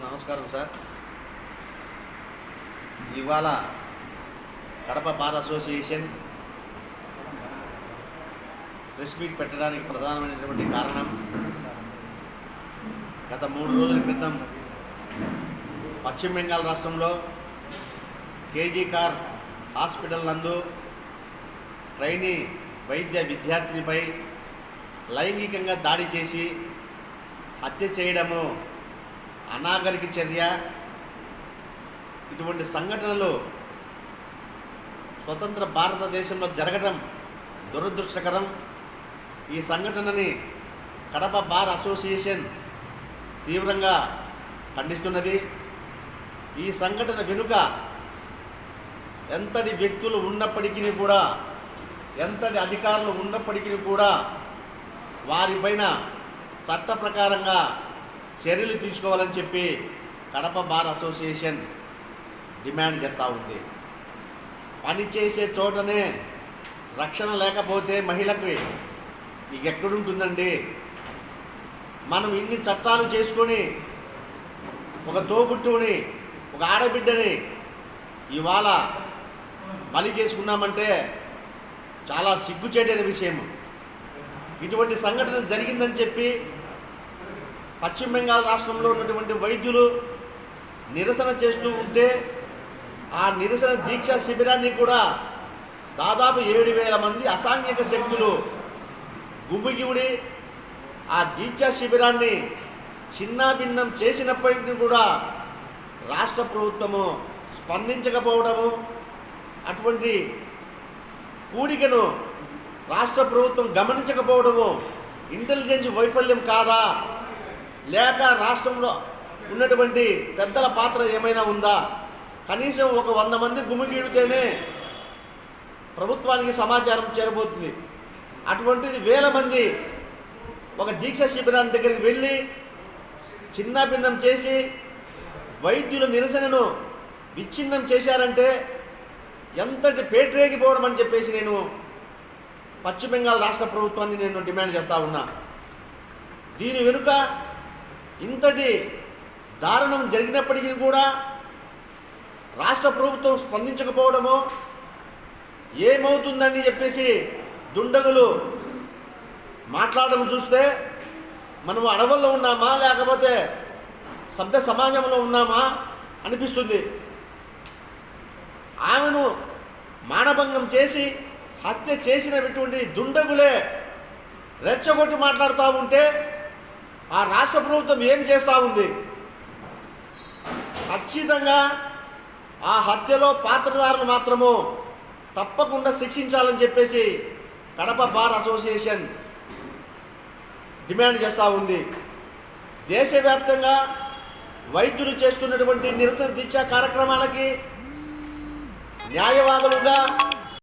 Sir నమస్కారం sir. ఇవాళ Kadapa bar association press meet పెట్టడానికి ప్రధానమైనటువంటి కారణం గత మూడు రోజుల క్రితం పశ్చిమ బెంగాల్ రాష్ట్రంలో కేజీ కార్ హాస్పిటల్ నందు ట్రైనీ వైద్య విద్యార్థినిపై లైంగికంగా దాడి చేసి హత్య చేయడము అనాగరిక చర్య ఇటువంటి సంఘటనలు స్వతంత్ర భారతదేశంలో జరగడం దురదృష్టకరం. ఈ సంఘటనని కడప బార్ అసోసియేషన్ తీవ్రంగా ఖండిస్తున్నది. ఈ సంఘటన వెనుక ఎంతటి వ్యక్తులు ఉన్నప్పటికీ కూడా ఎంతటి అధికారులు ఉన్నప్పటికీ కూడా వారిపైన చట్ట ప్రకారంగా చర్యలు తీసుకోవాలని చెప్పి కడప బార్ అసోసియేషన్ డిమాండ్ చేస్తూ ఉంది. పని చేసే చోటనే రక్షణ లేకపోతే మహిళకి ఇక ఎక్కడుంటుందండి? మనం ఇన్ని చట్టాలు చేసుకొని ఒక తోబుట్టుని ఒక ఆడబిడ్డని ఇవాళ బలి చేసుకున్నామంటే చాలా సిగ్గుచేటైన విషయం ఇటువంటి సంఘటన జరిగిందని చెప్పి పశ్చిమ బెంగాల్ రాష్ట్రంలో ఉన్నటువంటి వైద్యులు నిరసన చేస్తూ ఉంటే ఆ నిరసన దీక్ష శిబిరాన్ని కూడా దాదాపు ఏడు వేల మంది అసాంఘిక శక్తులు గుమిగిడి ఆ దీక్షా శిబిరాన్ని చిన్నాభిన్నం చేసినప్పటికీ కూడా రాష్ట్ర ప్రభుత్వము స్పందించకపోవడము అటువంటి కూడికను రాష్ట్ర ప్రభుత్వం గమనించకపోవడము ఇంటెలిజెన్స్ వైఫల్యం కాదా లేక రాష్ట్రంలో ఉన్నటువంటి పెద్దల పాత్ర ఏమైనా ఉందా? కనీసం ఒక వంద మంది గుమిగీడితేనే ప్రభుత్వానికి సమాచారం చేరబోతుంది. అటువంటిది వేల మంది ఒక దీక్ష శిబిరాన్ని దగ్గరికి వెళ్ళి చిన్నాభిన్నం చేసి వైద్యుల నిరసనను విచ్ఛిన్నం చేశారంటే ఎంతటి పేట్రేగిపోవడం అని చెప్పేసి నేను పశ్చిమ బెంగాల్ రాష్ట్ర ప్రభుత్వాన్ని నేను డిమాండ్ చేస్తా ఉన్నా. దీని వెనుక ఇంతటి దారుణం జరిగినప్పటికీ కూడా రాష్ట్ర ప్రభుత్వం స్పందించకపోవడము ఏమవుతుందని చెప్పేసి దుండగులు మాట్లాడడం చూస్తే మనం అడవుల్లో ఉన్నామా లేకపోతే సభ్య సమాజంలో ఉన్నామా అనిపిస్తుంది. ఆమెను మానభంగం చేసి హత్య చేసినటువంటి దుండగులే రెచ్చగొట్టి మాట్లాడుతూ ఉంటే ఆ రాష్ట్ర ప్రభుత్వం ఏం చేస్తూ ఉంది? ఖచ్చితంగా ఆ హత్యలో పాత్రదారులు మాత్రము తప్పకుండా శిక్షించాలని చెప్పేసి కడప బార్ అసోసియేషన్ డిమాండ్ చేస్తూ ఉంది. దేశవ్యాప్తంగా వైద్యులు చేస్తున్నటువంటి నిరసన దీక్ష కార్యక్రమాలకి న్యాయవాదులుగా